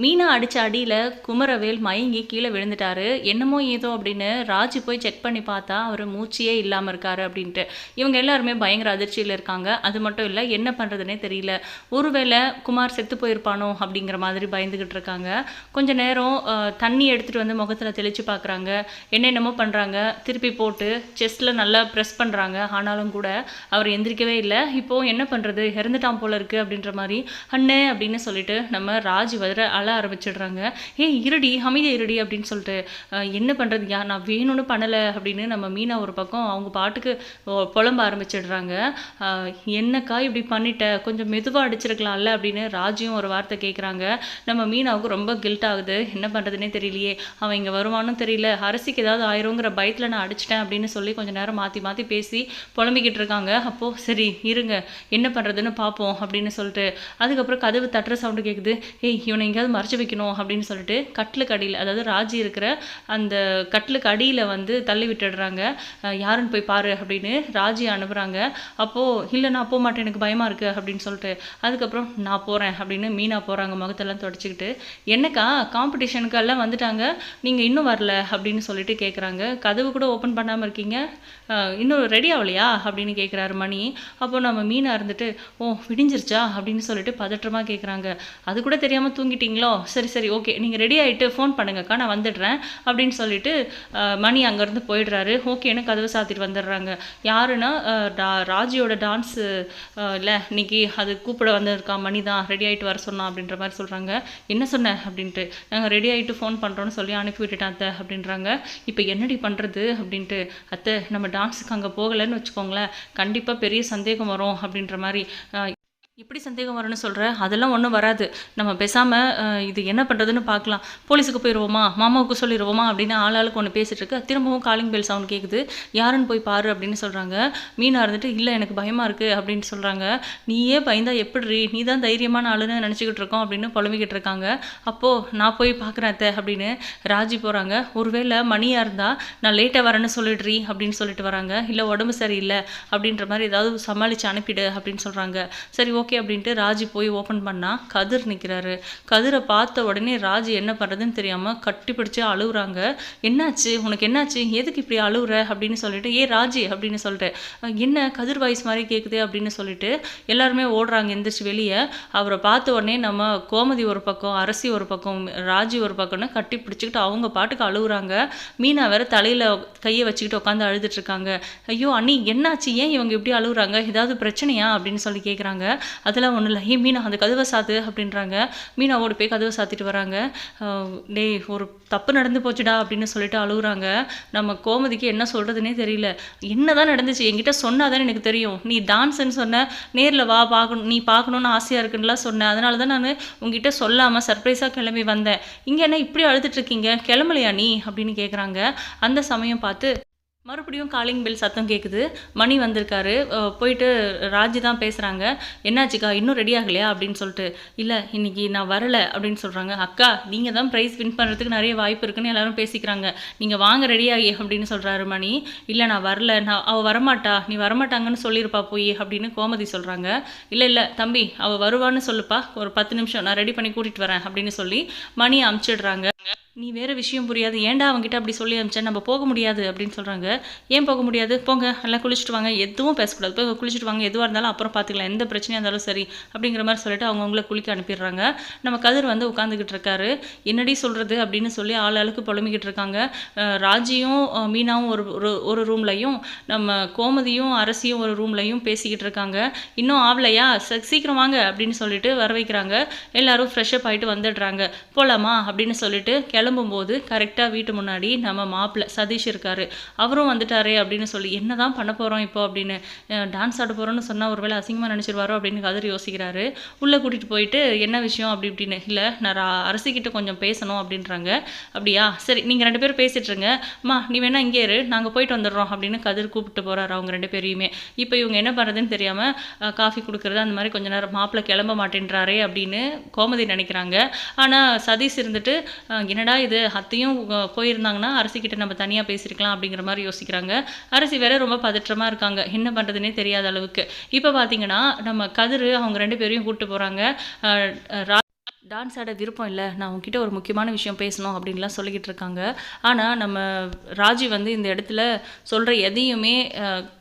மீனா அடித்த அடியில் குமரவேல் மயங்கி கீழே விழுந்துட்டாரு. என்னமோ ஏதோ அப்படின்னு ராஜு போய் செக் பண்ணி பார்த்தா அவர் மூச்சியே இல்லாமல் இருக்காரு அப்படின்ட்டு. இவங்க எல்லாருமே பயங்கர அதிர்ச்சியில் இருக்காங்க. அது மட்டும் இல்லை என்ன பண்ணுறதுனே தெரியல. ஒருவேளை குமார் செத்து போயிருப்பானோ அப்படிங்கிற மாதிரி பயந்துக்கிட்டு இருக்காங்க. கொஞ்ச நேரம் தண்ணி எடுத்துகிட்டு வந்து முகத்தில் தெளித்து பார்க்குறாங்க என்னென்னமோ பண்ணுறாங்க திருப்பி போட்டு செஸ்ட்டில் நல்லா ப்ரெஸ் பண்ணுறாங்க ஆனாலும் கூட அவர் எந்திரிக்கவே இல்லை. இப்போது என்ன பண்ணுறது இறந்துட்டான் போல இருக்குது அப்படின்ற மாதிரி அண்ணே அப்படின்னு சொல்லிட்டு நம்ம ராஜ் வர அழ ஆரம்பிச்சிடுறாங்க. ஏய் இருடி அமைதியா இருடி அப்படின்னு சொல்லிட்டு என்ன பண்ணுறது யா நான் வேணும்னு பண்ணலை அப்படின்னு நம்ம மீனா ஒரு பக்கம் அவங்க பாட்டுக்கு புலம்ப ஆரம்பிச்சிடுறாங்க. என்னக்கா இப்படி பண்ணிட்ட? கொஞ்சம் மெதுவாக அடிச்சிருக்கலாம்ல அப்படின்னு ராஜியும் ஒரு வார்த்தை கேட்குறாங்க நம்ம மீனாவுக்கு ரொம்ப கில்ட் ஆகுது. என்ன பண்ணுறதுனே தெரியலையே. அவன் இங்கே வருவானும் தெரியல. அரசிக்கு ஏதாவது ஆயிருங்கிற பயத்தில் நான் அடிச்சிட்டேன் அப்படின்னு சொல்லி கொஞ்சம் நேரம் மாற்றி மாற்றி பேசி புலம்பிக்கிட்டு இருக்காங்க. அப்போது சரி இருங்க. என்ன பண்ணுறதுன்னு பார்ப்போம் அப்படின்னு சொல்லிட்டு அதுக்கப்புறம் கதவு தட்டுற சவுண்டு கேட்குது ஏய் இவனை எங்கேயாவது மறைச்சு வைக்கணும் அப்படின்னு சொல்லிட்டு கட்டிலுக்கு அடியில் அதாவது ராஜி இருக்கிற அந்த கட்டிலுக்கு அடியில் வந்து தள்ளி விட்டுடுறாங்க. யாருன்னு போய் பாரு அப்படின்னு ராஜி அனுப்புகிறாங்க அப்போது இல்லை நான் போக மாட்டேன் எனக்கு பயமாக இருக்குது அப்படின்னு சொல்லிட்டு அதுக்கப்புறம் நான் போகிறேன் அப்படின்னு மீனா போகிறாங்க முகத்தெல்லாம் தொடச்சிக்கிட்டு. என்னக்கா காம்படிஷனுக்கு எல்லாம் வந்துட்டாங்க நீங்கள் இன்னும் வரல அப்படின்னு சொல்லிட்டு கேட்குறாங்க கதவு கூட ஓப்பன் பண்ணாமல் இருக்கீங்க? இன்னும் ரெடி ஆகலையா அப்படின்னு கேட்குறாரு மணி. அப்போ நம்ம மீனாக இருந்துட்டு ஓ விடிஞ்சிருச்சா? அப்படின்னு சொல்லிட்டு பதற்றமாக கேட்குறாங்க அது கூட தெரியாமல் தூங்கிட்டீங்களா? சரி சரி ஓகே நீங்கள் ரெடி ஆகிட்டு ஃபோன் பண்ணுங்கக்கா நான் வந்துடுறேன் அப்படின்னு சொல்லிட்டு மணி அங்கேருந்து போயிடுறாரு. ஓகேன்னு கதவு சாத்திட்டு வந்துடுறாங்க? யாருன்னா டா- ராஜியோட டான்ஸு இல்லை இன்னைக்கு அது கூப்பிட வந்திருக்கான் மணி தான் ரெடி ஆகிட்டு வர சொன்னான் அப்படின்ற மாதிரி சொல்கிறாங்க என்ன சொன்ன? அப்படின்ட்டு நாங்கள் ரெடி ஆகிட்டு ஃபோன் பண்ணுறோன்னு சொல்லி அனுப்பி விட்டுட்டேன் அத்தை அப்படின்றாங்க. இப்போ என்னடி பண்ணுறது அப்படின்ட்டு அத்தை நம்ம டான்ஸுக்கு அங்கே போகலைன்னு வச்சுக்கோங்களேன். கண்டிப்பாக பெரிய சந்தேகம் வரும் அப்படின்ற மாதிரி எப்படி இப்படி சந்தேகம் வரும்னு சொல்கிற அதெல்லாம் ஒன்றும் வராது. நம்ம பேசாமல் இது என்ன பண்ணுறதுன்னு பார்க்கலாம். போலீஸுக்கு போயிடுவோமா மாமாவுக்கு சொல்லிடுவோமா அப்படின்னு ஆளாளுக்கு ஒன்று பேசிகிட்டு இருக்கு. திரும்பவும் காலிங் பெல் சவுண்ட் கேட்குது யாருன்னு போய் பாரு அப்படின்னு சொல்கிறாங்க மீனாக இருந்துட்டு இல்லை எனக்கு பயமாக இருக்குது அப்படின்னு சொல்கிறாங்க நீயே பயந்தா எப்படி நீ தான் தைரியமான ஆளுன்னு நினச்சிக்கிட்டு இருக்கோம் அப்படின்னு புலம்பிக்கிட்டு இருக்காங்க. அப்போது நான் போய் பார்க்குறேன் அத்தை அப்படின்னு ராஜி போகிறாங்க ஒருவேளை மணியாக இருந்தால் நான் லேட்டாக வரேன்னு சொல்லிடுறீ அப்படின்னு சொல்லிட்டு வராங்க. இல்லை உடம்பு சரியில்லை அப்படின்ற மாதிரி ஏதாவது சமாளித்து அனுப்பிடு அப்படின்னு சொல்கிறாங்க சரி ஓகே அப்படின்ட்டு ராஜி போய் ஓப்பன் பண்ணால் கதிர் நிற்கிறாரு கதிரை பார்த்த உடனே ராஜி என்ன பண்ணுறதுன்னு தெரியாமல் கட்டி பிடிச்சி அழுகுறாங்க. என்னாச்சு? உனக்கு என்னாச்சு? எதுக்கு இப்படி அழுகுற அப்படின்னு சொல்லிட்டு ஏ ராஜி அப்படின்னு சொல்லிட்டு என்ன? கதிர் வாய்ஸ் மாதிரி கேட்குது அப்படின்னு சொல்லிட்டு எல்லாருமே ஓடுறாங்க எந்திரிச்சு வெளியே. அவரை பார்த்த உடனே நம்ம கோமதி ஒரு பக்கம் அரசி ஒரு பக்கம் ராஜி ஒரு பக்கம்னு கட்டி பிடிச்சிக்கிட்டு அவங்க பாட்டுக்கு அழுகுறாங்க. மீனா வேற தலையில் கையை வச்சுக்கிட்டு உட்காந்து அழுதுட்டு இருக்காங்க. ஐயோ அண்ணி என்னாச்சு? ஏன் இவங்க இப்படி அழுகுறாங்க? ஏதாவது பிரச்சனையா? அப்படின்னு சொல்லி கேட்குறாங்க அதெல்லாம் ஒன்றும் இல்லை ஏ மீனா அந்த கதவை சாத்து அப்படின்றாங்க. மீனா ஓடி போய் கதவை சாத்திட்டு வராங்க. டேய் ஒரு தப்பு நடந்து போச்சுடா அப்படின்னு சொல்லிட்டு அழுகுறாங்க. நம்ம கோமதிக்கு என்ன சொல்கிறதுனே தெரியல. என்னதான் நடந்துச்சு? என்கிட்ட சொன்னாதானே எனக்கு தெரியும். நீ டான்ஸ்ன்னு சொன்ன நேரில் வா பார்க்கணும் நீ பார்க்கணுன்னு ஆசையாக இருக்குன்னுலாம் சொன்னேன் அதனால தான் நான் உங்ககிட்ட சொல்லாமல் சர்ப்ரைஸாக கிளம்பி வந்தேன். இங்கே என்ன இப்படி அழுதுட்டு இருக்கீங்க? கிளம்பலையா நீ? அப்படின்னு கேட்குறாங்க அந்த சமயம் பார்த்து மறுபடியும் காலிங் பெல் சத்தம் கேட்குது மணி வந்திருக்காரு. போயிட்டு ராஜி தான் பேசுகிறாங்க என்னாச்சுக்கா? இன்னும் ரெடி ஆகலையா? அப்படின்னு சொல்லிட்டு இல்லை இன்னைக்கு நான் வரலை. அப்படின்னு சொல்கிறாங்க அக்கா நீங்கள் தான் ப்ரைஸ் வின் பண்ணுறதுக்கு நிறைய வாய்ப்பு இருக்குன்னு எல்லாரும் பேசிக்கிறாங்க. நீங்கள் வாங்க ரெடி ஆகி அப்படின்னு சொல்கிறாரு மணி. இல்லை நான் வரல. நான் அவள் வரமாட்டா. நீ வரமாட்டாங்கன்னு சொல்லியிருப்பா போய் அப்படின்னு கோமதி சொல்கிறாங்க இல்லை இல்லை தம்பி அவள் வருவான்னு சொல்லுப்பா. ஒரு பத்து நிமிஷம் நான் ரெடி பண்ணி கூட்டிகிட்டு வரேன் அப்படின்னு சொல்லி மணி அமுச்சிடுறாங்க. நீ வேறு விஷயம் புரியாது. ஏன்டா அவங்ககிட்ட அப்படி சொல்லி அமிச்சேன் நம்ம போக முடியாது அப்படின்னு சொல்கிறாங்க ஏன் போக முடியாது? போங்க எல்லாம் குளிச்சுட்டு வாங்க. எதுவும் பேசக்கூடாது. போய் குளிச்சுட்டு வாங்க. எதுவாக இருந்தாலும் அப்புறம் பார்த்துக்கலாம். எந்த பிரச்சனையாக இருந்தாலும் சரி அப்படிங்கிற மாதிரி சொல்லிட்டு அவங்கவுங்கள குளிக்க அனுப்பிடுறாங்க. நம்ம கதிர் வந்து உட்காந்துக்கிட்டு இருக்காரு. என்னடி சொல்கிறது அப்படின்னு சொல்லி ஆள் ஆளுக்கு புலம்பிக்கிட்டு இருக்காங்க. ராஜியும் மீனாவும் ஒரு ஒரு- ஒரு ரூம்லையும் நம்ம கோமதியும் அரசியும் ஒரு ரூம்லையும் பேசிக்கிட்டு இருக்காங்க. இன்னும் ஆவலையா? சீக்கிரம் வாங்க அப்படின்னு சொல்லிட்டு வர வைக்கிறாங்க. எல்லாரும் ஃப்ரெஷ்அப் ஆகிட்டு வந்துடுறாங்க. போகலாமா அப்படின்னு சொல்லிட்டு கிளம்பும்போது கரெக்டாக வீட்டு முன்னாடி நம்ம மாப்பிள்ளை சதீஷ் இருக்காரு. அவரும் வந்துட்டாரே அப்படின்னு சொல்லி என்ன தான் பண்ண போகிறோம் இப்போ? அப்படின்னு டான்ஸ் ஆட போகிறோன்னு சொன்னால் ஒருவேளை அசிங்கமாக நினச்சிருவாரோ? அப்படின்னு கதிர் யோசிக்கிறாரு. உள்ளே கூட்டிகிட்டு போயிட்டு என்ன விஷயம்? அப்படி இப்படின்னு இல்லை நான் அரசிக்கிட்ட கொஞ்சம் பேசணும் அப்படின்றாங்க. அப்படியா? சரி நீங்கள் ரெண்டு பேரும் பேசிட்டுருங்க அம்மா நீ வேணா இங்கே இரு. நாங்கள் போயிட்டு வந்துடுறோம் அப்படின்னு கதிர் கூப்பிட்டு போகிறாரு அவங்க ரெண்டு பேரையுமே. இப்போ இவங்க என்ன பண்ணுறதுன்னு தெரியாமல் காஃபி கொடுக்குறது அந்த மாதிரி கொஞ்ச நேரம் மாப்பிள்ளை கிளம்ப மாட்டேன்றாரே அப்படின்னு கோமதி நினைக்கிறாங்க. ஆனால் சதீஷ் இருந்துட்டு என்னடா என்னடா இது அத்தையும் போயிருந்தாங்கன்னா அரசிக்கிட்ட நம்ம தனியாக பேசியிருக்கலாம் அப்படிங்கிற மாதிரி யோசிக்கிறாங்க. அரசி வேற ரொம்ப பதற்றமாக இருக்காங்க. என்ன பண்ணுறதுனே தெரியாத அளவுக்கு. இப்போ பார்த்தீங்கன்னா நம்ம கதிர் அவங்க ரெண்டு பேரையும் கூப்பிட்டு போகிறாங்க டான்ஸ் ஆட விருப்பம் இல்லை. நான் உங்ககிட்ட ஒரு முக்கியமான விஷயம் பேசணும் அப்படின்லாம் சொல்லிக்கிட்டு இருக்காங்க. ஆனால் நம்ம ராஜி வந்து இந்த இடத்துல சொல்கிற எதையுமே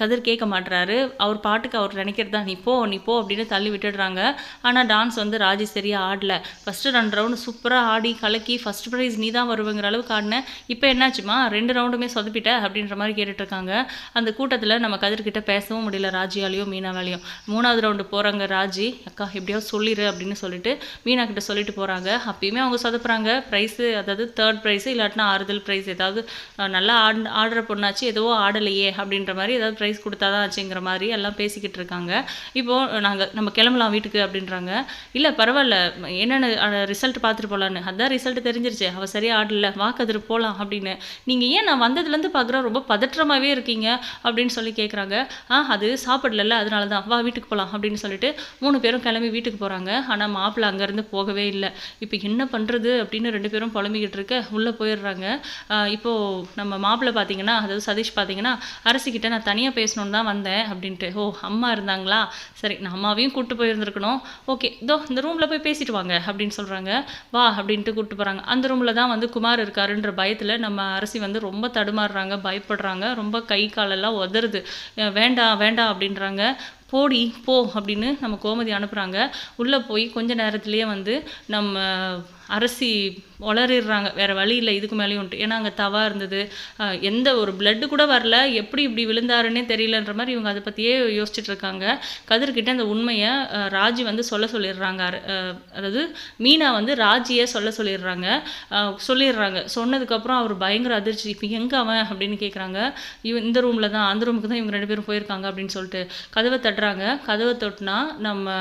கதிர் கேட்க மாட்டுறாரு அவர் பாட்டுக்கு அவர் நினைக்கிறது தான் நீ போ நீ போ அப்படின்னு தள்ளி விட்டுடுறாங்க. ஆனால் டான்ஸ் வந்து ராஜி சரியாக ஆடல. ஃபஸ்ட்டு ரெண்டு ரவுண்டு சூப்பராக ஆடி கலக்கி ஃபஸ்ட் ப்ரைஸ் நீ தான் வருவேங்கிற அளவுக்கு ஆடினேன் இப்போ என்னாச்சுமா? ரெண்டு ரவுண்டுமே சொதப்பிட்ட அப்படின்ற மாதிரி கேட்டுட்டு இருக்காங்க அந்த கூட்டத்தில் நம்ம கதிர்கிட்ட பேசவும் முடியல ராஜியாலையும் மீனாவாலையும் மூணாவது ரவுண்டு போகிறாங்க ராஜி. அக்கா எப்படியாவது சொல்லிடு அப்படின்னு சொல்லிட்டு மீனா கிட்ட சொல்லிட்டு போகிறாங்க அப்பயுமே அவங்க சொதப்புறாங்க. ப்ரைஸு அதாவது தேர்ட் ப்ரைஸு இல்லாட்டினா ஆறுதல் ப்ரைஸ் ஏதாவது நல்லா ஆட் ஆடுற பொண்ணாச்சு எதுவோ ஆடலையே அப்படின்ற மாதிரி ஏதாவது ப்ரைஸ் கொடுத்தா தான் ஆச்சுங்கிற மாதிரி எல்லாம் பேசிக்கிட்டு இருக்காங்க. இப்போது நாங்கள் நம்ம கிளம்பலாம் வீட்டுக்கு அப்படின்றாங்க. இல்லை பரவாயில்ல. என்னென்ன ரிசல்ட் பார்த்துட்டு போகலான்னு அதான் ரிசல்ட் தெரிஞ்சிருச்சு. அவள் சரியாக ஆடல. வாக்கு போகலாம் அப்படின்னு. நீங்கள் ஏன் நான் வந்ததுலேருந்து பார்க்குறேன் ரொம்ப பதற்றமாகவே இருக்கீங்க அப்படின்னு சொல்லி கேட்குறாங்க ஆ அது சாப்பிடல அதனால தான் வா வீட்டுக்கு போகலாம் அப்படின்னு சொல்லிட்டு மூணு பேரும் கிளம்பி வீட்டுக்கு போகிறாங்க ஆனால் மாப்பிள்ளை அங்கேருந்து போகவே இல்லை. இப்போ என்ன பண்ணுறது அப்படின்னு ரெண்டு பேரும் புலம்பிக்கிட்டு இருக்க உள்ளே போயிடுறாங்க. இப்போது நம்ம மாப்பிள்ளை பார்த்தீங்கன்னா அதாவது சதீஷ் பார்த்தீங்கன்னா அரசிக்கிட்ட நான் தனியாக பேசணுன்னு தான் வந்தேன் அப்படின்ட்டு. ஓ அம்மா இருந்தாங்களா? சரி நான் அம்மாவையும் கூப்பிட்டு போயிருந்துருக்கணும். ஓகே இதோ இந்த ரூமில் போய் பேசிட்டு வாங்க அப்படின்னு சொல்கிறாங்க வா அப்படின்ட்டு கூப்பிட்டு போகிறாங்க அந்த ரூமில் தான் வந்து குமார் இருக்காருன்ற பயத்தில் நம்ம அரசி வந்து ரொம்ப தடுமாறுறாங்க பயப்படுறாங்க. ரொம்ப கை காலெல்லாம் உதறுது. வேண்டாம் வேண்டாம் அப்படின்றாங்க. போடி போ அப்படின்னு நம்ம கோமதி அனுப்புகிறாங்க உள்ளே போய் கொஞ்ச நேரத்துலேயே வந்து நம்ம அரசி உளறிடுறாங்க வேறு வழி இல்லை இதுக்கு மேலேயும் உண்டு ஏன்னா அங்கே தவா இருந்தது. எந்த ஒரு பிளட்டு கூட வரல. எப்படி இப்படி விழுந்தாருன்னே தெரியலன்ற மாதிரி இவங்க அதை பற்றியே யோசிச்சுட்டு இருக்காங்க. கதிர்கிட்ட அந்த உண்மையை ராஜி வந்து சொல்ல சொல்லிடுறாங்க. அதாவது மீனா வந்து ராஜியை சொல்ல சொல்லிடுறாங்க. சொல்லிடுறாங்க. சொன்னதுக்கப்புறம் அவர் பயங்கர அதிர்ச்சி. இப்போ எங்கே அவன்? அப்படின்னு கேட்குறாங்க இவ இந்த ரூமில் தான் அந்த ரூமுக்கு தான் இவங்க ரெண்டு பேரும் போயிருக்காங்க அப்படின்னு சொல்லிட்டு கதவை தட்டுறாங்க. கதவை தொட்டினா நம்ம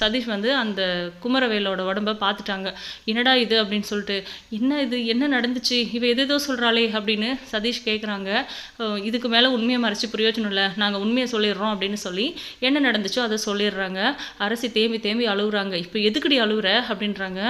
சதீஷ் வந்து அந்த குமரவேலோட உடம்ப பார்த்துட்டாங்க. என்னடா இது அப்படின்னு சொல்லிட்டு என்ன இது என்ன நடந்துச்சு இவ எதேதோ சொல்கிறாளே அப்படின்னு சதீஷ் கேட்குறாங்க இதுக்கு மேலே உண்மையை மறைச்சி பிரயோஜனம் இல்லை நாங்கள் உண்மையை சொல்லிடுறோம் அப்படின்னு சொல்லி என்ன நடந்துச்சோ அதை சொல்லிடுறாங்க. அரசி தேம்பி தேம்பி அழுகுறாங்க இப்போ எதுக்குடி அழுகுற அப்படின்றாங்க.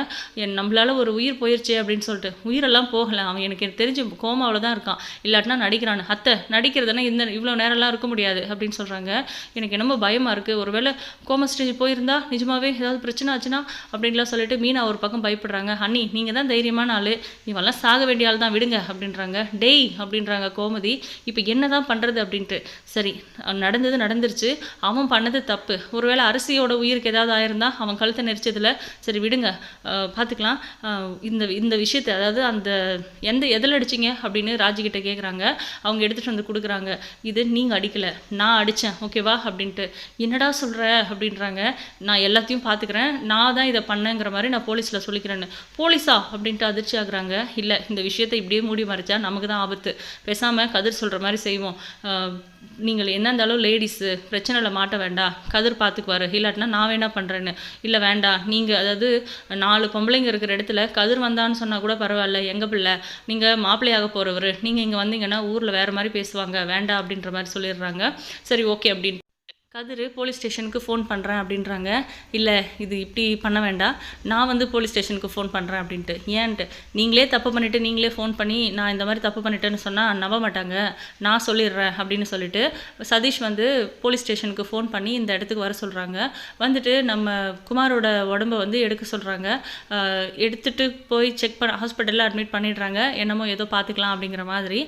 என் நம்மளால் ஒரு உயிர் போயிருச்சு அப்படின்னு சொல்லிட்டு உயிரெல்லாம் போகலை. அவன் எனக்கு தெரிஞ்சு கோமாவில் தான் இருக்கான். இல்லாட்டினா நடிக்கிறான். அத்தை நடிக்கிறதுனா இந்த இவ்வளோ நேரம்லாம் இருக்க முடியாது அப்படின்னு சொல்கிறாங்க எனக்கு என்னமோ பயமாக இருக்குது ஒருவேளை கோமா ஸ்டேஜ் போயிருந்தா நிஜமாவே ஏதாவது பிரச்சனை ஆச்சுன்னா அப்படின்லாம் சொல்லிட்டு மீனா ஒரு பக்கம் பயப்படுறாங்க. ஹனி நீங்கள் தான் தைரியமான ஆள். இவெல்லாம் சாக வேண்டிய ஆள் தான் விடுங்க அப்படின்றாங்க. டேய் அப்படின்றாங்க கோமதி. இப்போ என்ன தான் பண்ணுறது அப்படின்ட்டு. சரி நடந்தது நடந்துருச்சு. அவன் பண்ணது தப்பு. ஒருவேளை அரிசியோட உயிருக்கு ஏதாவது ஆயிருந்தா அவன் கழுத்தை நெரிச்சதில். சரி விடுங்க. பார்த்துக்கலாம் இந்த இந்த விஷயத்தை அதாவது அந்த எந்த எதில் அடிச்சீங்க? அப்படின்னு ராஜிக்கிட்ட கேட்குறாங்க அவங்க எடுத்துகிட்டு வந்து கொடுக்குறாங்க. இது நீங்கள் அடிக்கலை. நான் அடித்தேன் ஓகேவா? அப்படின்ட்டு. என்னடா சொல்கிற அப்படின்றாங்க. நான் எல்லாத்தையும் பார்த்துக்கிறேன் நான் தான் இதை பண்ணேங்கிற மாதிரி நான் போலீஸில் சொல்லிக்கிறேன்னு. போலீஸா அப்படின்ட்டு அதிர்ச்சி ஆகுறாங்க. இல்லை இந்த விஷயத்தை இப்படியே மூடி மறைச்சா நமக்கு தான் ஆபத்து. பேசாமல் கதிர் சொல்கிற மாதிரி செய்வோம். நீங்கள் என்ன இருந்தாலும் லேடிஸு பிரச்சனையில் மாட்ட வேண்டாம். கதிர் பார்த்துக்குவார் இல்லாட்டினா நான் வேணா பண்ணுறேன்னு இல்லை வேண்டாம். நீங்கள் அதாவது நாலு பொம்பளைங்க இருக்கிற இடத்துல கதிர் வந்தான்னு சொன்னால் கூட பரவாயில்ல. எங்கள் பிள்ளை? நீங்கள் மாப்பிள்ளையாக போகிறவர் நீங்கள் இங்கே வந்தீங்கன்னா ஊரில் வேறு மாதிரி பேசுவாங்க. வேண்டாம் அப்படின்ற மாதிரி சொல்லிடுறாங்க. சரி ஓகே அப்படின்னு. கதிர் போலீஸ் ஸ்டேஷனுக்கு ஃபோன் பண்ணுறேன் அப்படின்றாங்க. இல்லை இது இப்படி பண்ண வேண்டாம். நான் வந்து போலீஸ் ஸ்டேஷனுக்கு ஃபோன் பண்ணுறேன் அப்படின்ட்டு. ஏன்ட்டு? நீங்களே தப்பு பண்ணிவிட்டு நீங்களே ஃபோன் பண்ணி நான் இந்த மாதிரி தப்பு பண்ணிட்டேன்னு சொன்னால் நம்ப மாட்டாங்க. நான் சொல்லிடுறேன் அப்படின்னு சொல்லிட்டு சதீஷ் வந்து போலீஸ் ஸ்டேஷனுக்கு ஃபோன் பண்ணி இந்த இடத்துக்கு வர சொல்கிறாங்க வந்துட்டு நம்ம குமாரோட உடம்ப வந்து எடுக்க சொல்கிறாங்க எடுத்துட்டு போய் செக் பண்ண ஹாஸ்பிட்டலில் அட்மிட் பண்ணிடுறாங்க. என்னமோ ஏதோ பார்த்துக்கலாம் அப்படிங்கிற மாதிரி.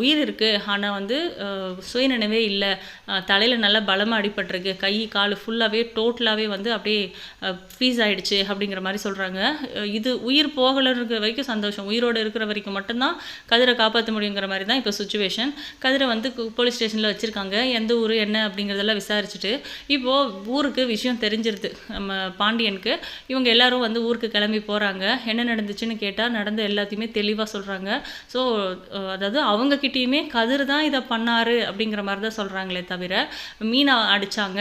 உயிர் இருக்குது ஆனால் வந்து சுயநினைவே இல்லை. தலையில் நல்லா பலமாக அடிபட்டிருக்கு. கை கால் ஃபுல்லாகவே டோட்டலாகவே வந்து அப்படியே ஃபீஸ் ஆகிடுச்சு அப்படிங்கிற மாதிரி சொல்கிறாங்க இது உயிர் போகலை இருக்கிற வரைக்கும் சந்தோஷம். உயிரோடு இருக்கிற வரைக்கும் மட்டும்தான் கதிரை காப்பாற்ற முடியுங்கிற மாதிரி தான் இப்போ சுச்சுவேஷன் கதிரை வந்து போலீஸ் ஸ்டேஷனில் வச்சுருக்காங்க. எந்த ஊர் என்ன அப்படிங்கிறதெல்லாம் விசாரிச்சுட்டு இப்போது ஊருக்கு விஷயம் தெரிஞ்சிருது. நம்ம பாண்டியனுக்கு. இவங்க எல்லாரும் வந்து ஊருக்கு கிளம்பி போகிறாங்க என்ன நடந்துச்சுன்னு கேட்டால் நடந்த எல்லாத்தையுமே தெளிவாக சொல்கிறாங்க ஸோ அதாவது அவங்கக்கிட்டேயுமே கதிர் தான் இதை பண்ணாரு அப்படிங்கிற மாதிரி தான் சொல்கிறாங்களே தவிர மீனா அடித்தாங்க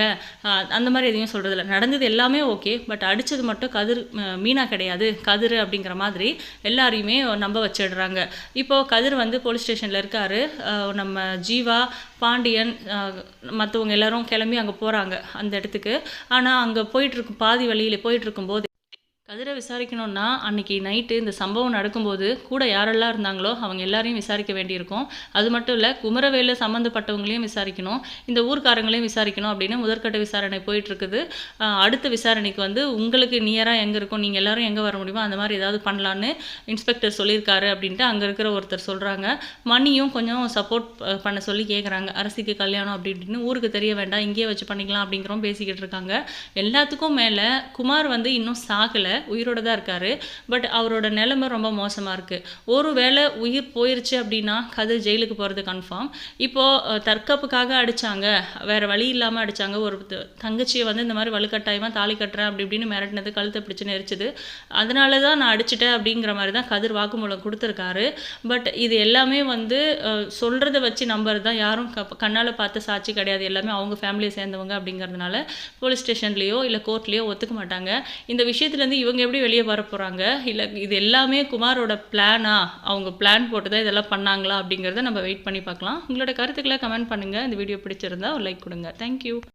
அந்த மாதிரி எதையும் சொல்கிறதில்ல நடந்தது எல்லாமே ஓகே. பட் அடித்தது மட்டும் கதிர் மீனா கிடையாது. கதிர் அப்படிங்கிற மாதிரி எல்லாரையுமே நம்ப வச்சிடுறாங்க. இப்போது கதிர் வந்து போலீஸ் ஸ்டேஷனில் இருக்காரு. நம்ம ஜீவா பாண்டியன் மற்றவங்க எல்லாரும் கிளம்பி அங்கே போகிறாங்க அந்த இடத்துக்கு. ஆனால் அங்கே போயிட்டுருக்கும் பாதி வழியில் போயிட்டுருக்கும்போது கதிரை விசாரிக்கணும்னா அன்றைக்கி நைட்டு இந்த சம்பவம் நடக்கும்போது கூட யாரெல்லாம் இருந்தாங்களோ அவங்க எல்லாரையும் விசாரிக்க வேண்டியிருக்கும். அது மட்டும் இல்லை குமரவேலில் சம்மந்தப்பட்டவங்களையும் விசாரிக்கணும். இந்த ஊர்க்காரங்களையும் விசாரிக்கணும் அப்படின்னு முதற்கட்ட விசாரணை போயிட்டுருக்குது. அடுத்த விசாரணைக்கு வந்து உங்களுக்கு நியராக எங்கே இருக்கும்? நீங்கள் எல்லோரும் எங்கே வர முடியுமோ அந்த மாதிரி ஏதாவது பண்ணலான்னு இன்ஸ்பெக்டர் சொல்லியிருக்காரு அப்படின்ட்டு அங்கே இருக்கிற ஒருத்தர் சொல்கிறாங்க மணியும் கொஞ்சம் சப்போர்ட் பண்ண சொல்லி கேட்குறாங்க அரசிக்கு கல்யாணம் அப்படின்னு ஊருக்கு தெரிய வேண்டாம். இங்கேயே வச்சு பண்ணிக்கலாம் அப்படிங்கிறோம் பேசிக்கிட்டு இருக்காங்க. எல்லாத்துக்கும் மேலே குமார் வந்து இன்னும் சாகலை. உயிரோட தான் இருக்காரு. பட் அவரோட நிலைமை ரொம்ப மோசமாக இருக்குது ஒரு வேளை உயிர் போயிருச்சு அப்படின்னா கதிர் ஜெயிலுக்கு போகிறது கன்ஃபார்ம் இப்போது தற்காப்புக்காக அடித்தாங்க வேறு வழி இல்லாமல் அடித்தாங்க ஒரு தங்கச்சியை வந்து இந்த மாதிரி வலுக்கட்டாயமாக தாலி கட்டுறேன் அப்படி இப்படின்னு மிரட்டினது கழுத்தை பிடிச்சு நெரிச்சது. அதனால தான் நான் அடிச்சிட்டேன் அப்படிங்கிற மாதிரி தான் கதிர் வாக்குமூலம் கொடுத்துருக்காரு. பட் இது எல்லாமே வந்து சொல்கிறத வச்சு நம்புறது தான் யாரும் க கண்ணால் பார்த்த சாட்சி கிடையாது. எல்லாமே அவங்க ஃபேமிலியை சேர்ந்தவங்க அப்படிங்கிறதுனால போலீஸ் ஸ்டேஷன்லேயோ இல்லை கோர்ட்லேயோ ஒத்துக்க மாட்டாங்க. இந்த விஷயத்துலேருந்து இவங்க எப்படி வெளியே வர போகிறாங்க இல்லை இது எல்லாமே குமாரோட பிளானா அவங்க பிளான் போட்டு தான் இதெல்லாம் பண்ணாங்களா அப்படிங்கிறத நம்ம வெயிட் பண்ணி பார்க்கலாம். உங்களோட கருத்துக்களை கமெண்ட் பண்ணுங்கள் இந்த வீடியோ பிடிச்சிருந்தா ஒரு லைக் கொடுங்க. தேங்க்யூ